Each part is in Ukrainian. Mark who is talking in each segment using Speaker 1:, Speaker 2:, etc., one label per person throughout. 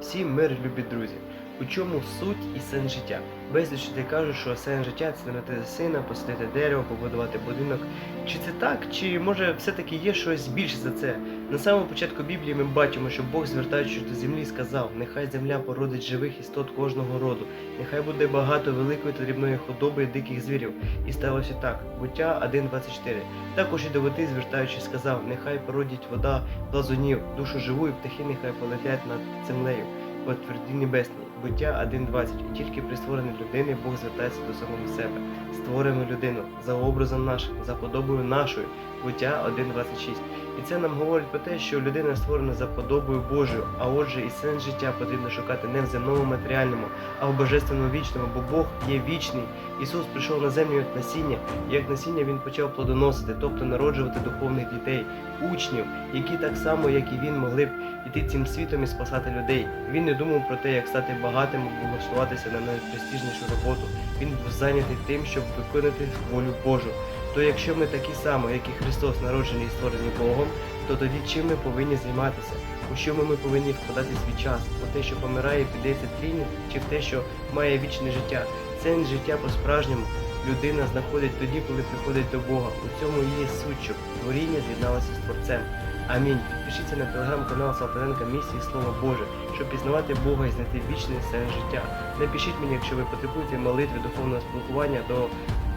Speaker 1: Всім мир, любі друзі. У чому суть і сенс життя? Безліч людей кажуть, що сенс життя це народити сина, посадити дерево, побудувати будинок. Чи це так, чи може все-таки є щось більше за це? На самому початку Біблії ми бачимо, що Бог, звертаючись до землі, сказав: нехай земля породить живих істот кожного роду, нехай буде багато великої та дрібної худоби диких звірів. І сталося так. Буття 1.24. Також і до води, звертаючись, сказав: нехай породить вода плазунів, душу живу і птахи нехай полетять над землею по тверді небесній. Буття 1.20. І тільки при створенні людини Бог звертається до самого себе. Створимо людину за образом нашим, за подобою нашою. Буття 1.26. І це нам говорить про те, що людина створена за подобою Божою, а отже, і сенс життя потрібно шукати не в земному матеріальному, а в божественному вічному, бо Бог є вічний. Ісус прийшов на землю як насіння, і як насіння він почав плодоносити, тобто народжувати духовних дітей, учнів, які так само, як і він, могли б іти цим світом і спасати людей. Він не думав про те, як стати багатим або влаштуватися на найпрестижнішу роботу. Він був зайнятий тим, щоб виконати волю Божу. То якщо ми такі само, як і Христос, народжені і створені Богом, то тоді чим ми повинні займатися? У що ми повинні вкладати свій час? У те, що помирає піддається тлінню, чи в те, що має вічне життя? Сенс життя по-справжньому людина знаходить тоді, коли приходить до Бога. У цьому є суть, щоб творіння з'єдналося з Творцем. Амінь. Підпишіться на телеграм-канал Салтаненка Місії Слово Боже, щоб пізнавати Бога і знайти вічний сенс життя. Напишіть мені, якщо ви потребуєте молитви, духовного спілкування до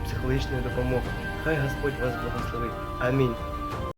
Speaker 1: психологічної допомоги. Хай Господь вас благословить. Амінь.